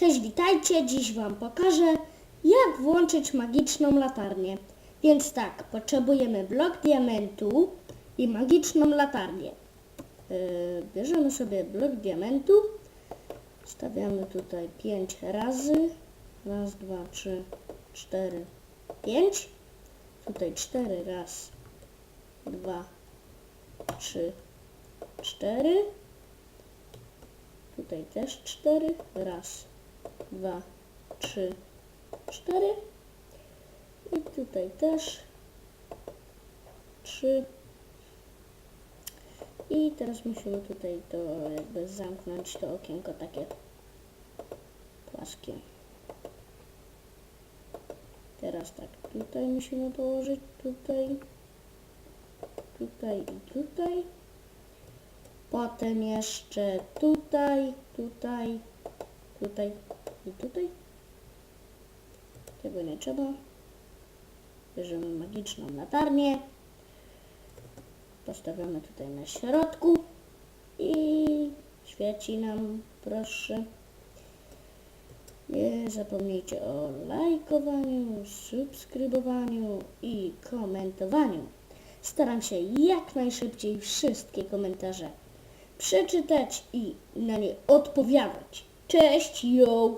Cześć, witajcie. Dziś Wam pokażę, jak włączyć magiczną latarnię. Więc tak, potrzebujemy blok diamentu i magiczną latarnię. Yy, bierzemy sobie blok diamentu, stawiamy tutaj 5 razy. Raz, dwa, trzy, cztery, pięć. Tutaj 4, raz, dwa, trzy, cztery. Tutaj też cztery. Raz, dwa, trzy, cztery. I tutaj też trzy. I teraz musimy tutaj to jakby zamknąć to okienko takie płaskie. Teraz tak, tutaj musimy położyć, tutaj, tutaj i tutaj. Potem jeszcze tutaj, tutaj, tutaj i tutaj. Tego nie trzeba. Bierzemy magiczną latarnię. Postawiamy tutaj na środku i świeci nam, proszę. Nie zapomnijcie o lajkowaniu, subskrybowaniu i komentowaniu. Staram się jak najszybciej wszystkie komentarze przeczytać i na nie odpowiadać. Cześć, yo!